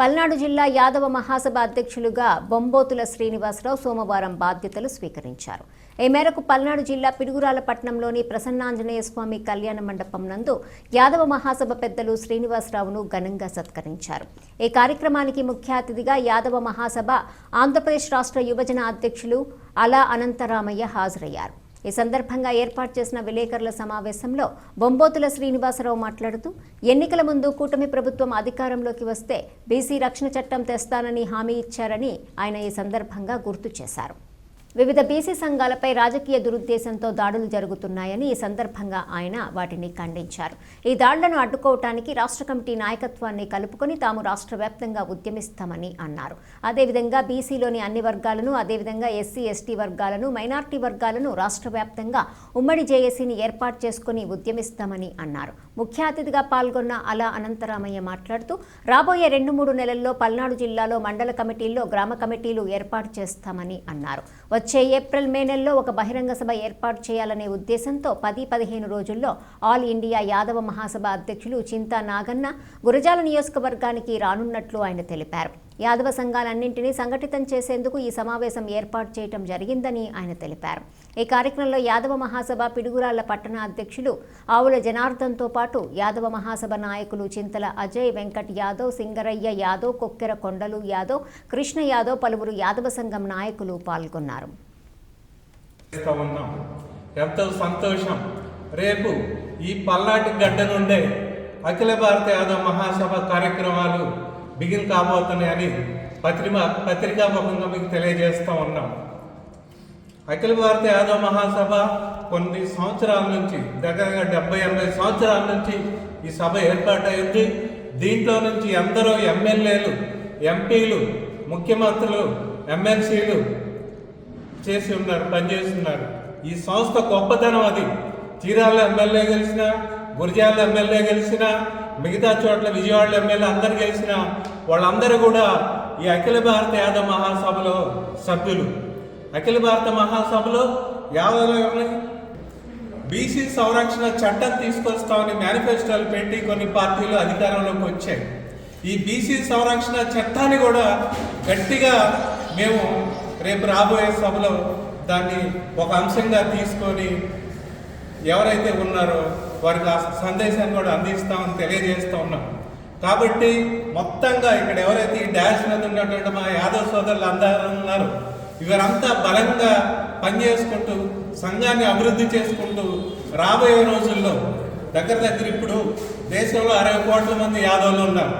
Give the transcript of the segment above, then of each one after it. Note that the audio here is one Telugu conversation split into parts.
పల్నాడు జిల్లా యాదవ మహాసభ అధ్యక్షులుగా బొంబోతుల శ్రీనివాసరావు సోమవారం బాధ్యతలు స్వీకరించారు. ఈ మేరకు పల్నాడు జిల్లా పిడుగురాల పట్టణంలోని ప్రసన్నాంజనేయ స్వామి కళ్యాణ మండపం నందు యాదవ మహాసభ పెద్దలు శ్రీనివాసరావును ఘనంగా సత్కరించారు. ఈ కార్యక్రమానికి ముఖ్య అతిథిగా యాదవ మహాసభ ఆంధ్రప్రదేశ్ రాష్ట్ర యువజన అధ్యక్షులు అలా అనంతరామయ్య హాజరయ్యారు. ఈ సందర్భంగా ఏర్పాటు చేసిన విలేకరుల సమావేశంలో బొంబోతుల శ్రీనివాసరావు మాట్లాడుతూ ఎన్నికల ముందు కూటమి ప్రభుత్వం అధికారంలోకి వస్తే బీసీ రక్షణ చట్టం తెస్తానని హామీ ఇచ్చారని ఆయన ఈ సందర్భంగా గుర్తు చేశారు. వివిధ బీసీ సంఘాలపై రాజకీయ దురుద్దేశంతో దాడులు జరుగుతున్నాయని ఈ సందర్భంగా ఆయన వాటిని ఖండించారు. ఈ దాడులను అడ్డుకోవటానికి రాష్ట్ర కమిటీ నాయకత్వాన్ని కలుపుకొని తాము రాష్ట్ర వ్యాప్తంగా ఉద్యమిస్తామని అన్నారు. అదేవిధంగా బీసీలోని అన్ని వర్గాలను అదేవిధంగా ఎస్సీ ఎస్టీ వర్గాలను మైనార్టీ వర్గాలను రాష్ట్ర వ్యాప్తంగా ఉమ్మడి జేఏసీని ఏర్పాటు చేసుకుని ఉద్యమిస్తామని అన్నారు. ముఖ్య అతిథిగా పాల్గొన్న అలా అనంతరామయ్య మాట్లాడుతూ రాబోయే రెండు మూడు నెలల్లో పల్నాడు జిల్లాలో మండల కమిటీల్లో గ్రామ కమిటీలు ఏర్పాటు చేస్తామని అన్నారు. వచ్చే ఏప్రిల్ మే నెలలో ఒక బహిరంగ సభ ఏర్పాటు చేయాలనే ఉద్దేశంతో పది పదిహేను రోజుల్లో ఆల్ ఇండియా యాదవ మహాసభ అధ్యక్షులు చింతా నాగన్న గురజాల నియోజకవర్గానికి రానున్నట్లు ఆయన తెలిపారు. యాదవ సంఘాలన్నింటినీ సంఘటితం చేసేందుకు ఈ సమావేశం ఏర్పాటు చేయడం జరిగిందని ఆయన తెలిపారు. ఈ కార్యక్రమంలో యాదవ మహాసభ పిడుగురాళ్ళ పట్టణ అధ్యక్షులు ఆవుల జనార్దన్తో పాటు యాదవ మహాసభ నాయకులు చింతల అజయ్ వెంకట్ యాదవ్ సింగరయ్య యాదవ్ కొక్కెర కొండలు యాదవ్ కృష్ణ యాదవ్ పలువురు యాదవ సంఘం నాయకులు పాల్గొన్నారు. ఎంతో సంతోషం. రేపు ఈ పల్నాటి గడ్డ నుండే అఖిల భారత యాదవ మహాసభ కార్యక్రమాలు బిగిన్ కాబోతున్నాయని పత్రిక పత్రికాముఖంగా మీకు తెలియజేస్తూ ఉన్నాం. అఖిల భారత యాదవ మహాసభ కొన్ని సంవత్సరాల నుంచి దగ్గరగా డెబ్బై ఎనభై సంవత్సరాల నుంచి ఈ సభ ఏర్పాటైంది. దీంట్లో నుంచి ఎందరో ఎమ్మెల్యేలు ఎంపీలు ముఖ్యమంత్రులు ఎమ్మెల్సీలు చేసి ఉన్నారు పనిచేస్తున్నారు. ఈ సంస్థ గొప్పతనం అది. చీరాల ఎమ్మెల్యే గెలిచిన గురిజాల ఎమ్మెల్యే గెలిచిన మిగతా చోట్ల విజయవాడలో ఎమ్మెల్యే అందరు గెలిచిన వాళ్ళందరూ కూడా ఈ అఖిల భారత యాదవ్ మహాసభలో సభ్యులు. అఖిల భారత మహాసభలో యాదవ్ బీసీ సంరక్షణ చట్టం తీసుకొస్తామని మేనిఫెస్టోలు పెట్టి కొన్ని పార్టీలు అధికారంలోకి వచ్చాయి. ఈ బీసీ సంరక్షణ చట్టాన్ని కూడా గట్టిగా మేము రేపు రాబోయే సభలో దాన్ని ఒక అంశంగా తీసుకొని ఎవరైతే ఉన్నారో వారికి ఆ సందేశాన్ని కూడా అందిస్తామని తెలియజేస్తూ ఉన్నాం. కాబట్టి మొత్తంగా ఇక్కడ ఎవరైతే ఈ డాష్ మీద ఉన్నటువంటి మా యాదవ్ సోదరులు అందరూ ఉన్నారు ఇవరంతా బలంగా పనిచేసుకుంటూ సంఘాన్ని అభివృద్ధి చేసుకుంటూ రాబోయే రోజుల్లో దగ్గర దగ్గర ఇప్పుడు దేశంలో అరవై కోట్ల మంది యాదవులు ఉన్నారు.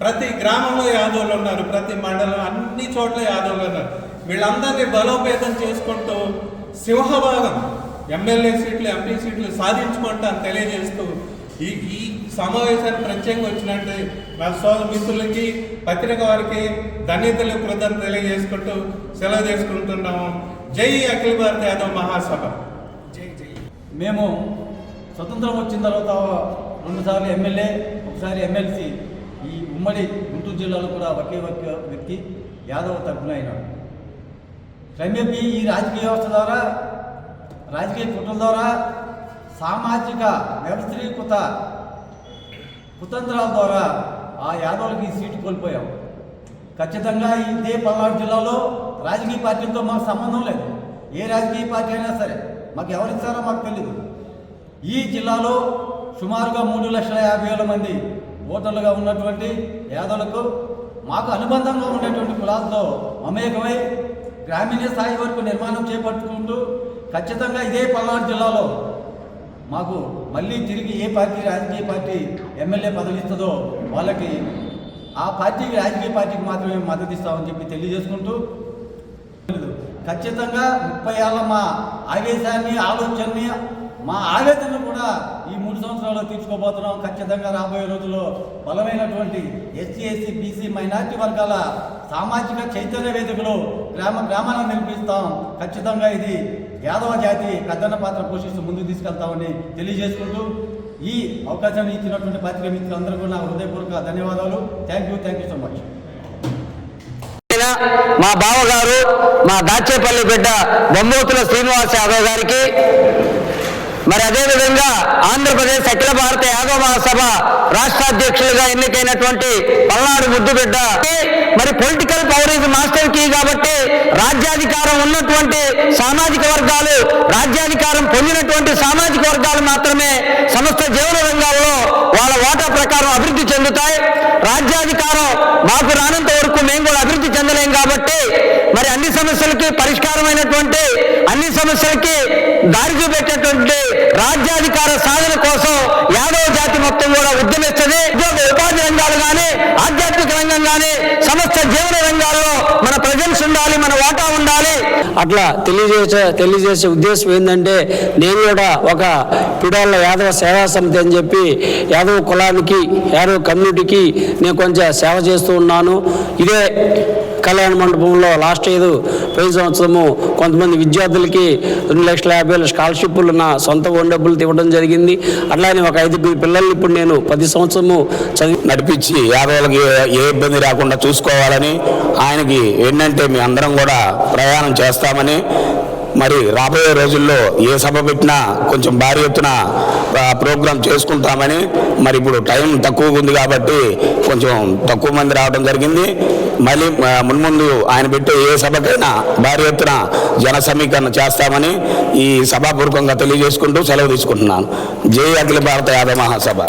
ప్రతి గ్రామంలో యాదవులు ఉన్నారు ప్రతి మండలం అన్ని చోట్ల యాదవులు ఉన్నారు. వీళ్ళందరినీ బలోపేతం చేసుకుంటూ సింహభాగం ఎమ్మెల్యే సీట్లు ఎంపీ సీట్లు సాధించుకుంటాను తెలియజేస్తూ ఈ ఈ సమావేశానికి ప్రత్యేకంగా వచ్చినట్టు నా సోదర మిత్రులకి పత్రిక వారికి ధన్యతలు కృతజ్ఞత తెలియజేసుకుంటూ సెలవు తీసుకుంటున్నాము. జై అఖిల భారత యాదవ్ మహాసభ. జై జై. మేము స్వతంత్రం వచ్చిన తర్వాత రెండుసార్లు ఎమ్మెల్యే ఒకసారి ఎమ్మెల్సీ. ఈ ఉమ్మడి గుంటూరు జిల్లాలో కూడా ఒకే ఒక్క వ్యక్తి యాదవ తరఫున అయినాడు క్రమేపీ ఈ రాజకీయ వ్యవస్థ ద్వారా రాజకీయ కుట్రల ద్వారా సామాజిక వ్యవస్థీకృత కుతంత్రాల ద్వారా ఆ యాదవులకి ఈ సీటు కోల్పోయాం. ఖచ్చితంగా ఇదే పల్నాడు జిల్లాలో రాజకీయ పార్టీలతో మాకు సంబంధం లేదు. ఏ రాజకీయ పార్టీ అయినా సరే మాకు ఎవరిస్తారో మాకు తెలియదు ఈ జిల్లాలో సుమారుగా మూడు లక్షల యాభై వేల మంది ఓటర్లుగా ఉన్నటువంటి యాదవులకు మాకు అనుబంధంగా ఉండేటువంటి కులాలతో మమేకమై గ్రామీణ స్థాయి వరకు నిర్మాణం చేపట్టుకుంటూ ఖచ్చితంగా ఇదే పల్నాడు జిల్లాలో మాకు మళ్ళీ తిరిగి ఏ పార్టీ రాజకీయ పార్టీ ఎమ్మెల్యే పదవి ఇస్తుందో వాళ్ళకి ఆ పార్టీకి రాజకీయ పార్టీకి మాత్రమే మద్దతు ఇస్తామని చెప్పి తెలియజేసుకుంటూ ఖచ్చితంగా ముప్పై ఏళ్ళ మా ఆవేశాన్ని ఆలోచనని మా ఆవేదనను కూడా ఈ మూడు సంవత్సరాల్లో తీర్చుకోబోతున్నాం. ఖచ్చితంగా రాబోయే రోజుల్లో బలమైనటువంటి ఎస్సీ ఎస్సీ బీసీ మైనార్టీ వర్గాల సామాజిక చైతన్య వేదికలు గ్రామ గ్రామాలను నిర్మిస్తాం ఖచ్చితంగా ఇది యాదవ జాతి పెద్దన్న పాత్ర పోషిస్తూ ముందుకు తీసుకెళ్తామని తెలియజేసుకుంటూ ఈ అవకాశాన్ని ఇచ్చినటువంటి పత్రిక మిత్రులందరూ నా హృదయపూర్వక ధన్యవాదాలు. Thank you thank you so much మా బావగారు మా దాచేపల్లి బిడ్డ బొమ్మూతుల శ్రీనివాస్ యాదవ్ గారికి మరి అదేవిధంగా ఆంధ్రప్రదేశ్ అఖిల భారత యాదవ మహాసభ రాష్ట్ర అధ్యక్షులుగా ఎన్నికైనటువంటి పల్నాడు ముద్దుబిడ్డ మరి పొలిటికల్ పవర్ ఇది మాస్టర్ ఉన్నటువంటి సామాజిక వర్గాలు రాజ్యాధికారం పొందినటువంటి సామాజిక వర్గాలు మాత్రమే సమస్త జీవన రంగాల్లో వాళ్ళ వాటా ప్రకారం అభివృద్ధి చెందుతాయి. రాజ్యాధికారం మాకు రానంత వరకు మేము కూడా అభివృద్ధి చెందలేం కాబట్టి మరి అన్ని సమస్యలకి పరిష్కారమైనటువంటి అన్ని సమస్యలకి దారి చూపెట్టేటువంటి రాజ్యాధికార సాధన కోసం యాదవ జాతి మొత్తం కూడా ఉద్యమిస్తుంది. ఉద్యోగ ఉపాధి రంగాలు కానీ ఆధ్యాత్మిక రంగం కానీ సమస్త జీవన రంగాల్లో మన ప్రజెన్స్ ఉండాలి మన వాటా ఉండాలి అట్లా తెలియజేసే తెలియజేసే ఉద్దేశం ఏంటంటే నేను కూడా ఒక పిడాళ్ళ యాదవ సేవా సమితి అని చెప్పి యాదవ కులానికి యాదవ కమ్యూనిటీకి నేను కొంచెం సేవ చేస్తూ ఉన్నాను. ఇదే కళ్యాణ మండపంలో లాస్ట్ ఐదు పోయిన సంవత్సరము కొంతమంది విద్యార్థులకి రెండు లక్షల యాభై వేల స్కాలర్షిప్లు నా సొంత ఓన్ డబ్బులు ఇవ్వడం జరిగింది. అట్లానే ఒక ఐదుగురు పిల్లల్ని ఇప్పుడు నేను ప్రతి సంవత్సరము చదివి నడిపించి యాదవులకి ఏ ఇబ్బంది రాకుండా చూసుకోవాలని ఆయనకి ఏంటంటే మీ అందరం కూడా ప్రయాణం చేస్తామని మరి రాబోయే రోజుల్లో ఏ సభ పెట్టినా కొంచెం భారీ ఎత్తున ప్రోగ్రాం చేసుకుంటామని మరి ఇప్పుడు టైం తక్కువగా ఉంది కాబట్టి కొంచెం తక్కువ మంది రావడం జరిగింది. మళ్ళీ మున్ముందు ఆయన పెట్టే ఏ సభకైనా భారీ ఎత్తున జన సమీకరణ చేస్తామని ఈ సభాపూర్వకంగా తెలియజేసుకుంటూ సెలవు తీసుకుంటున్నాను. జై అఖిల భారత యాదవ మహాసభ.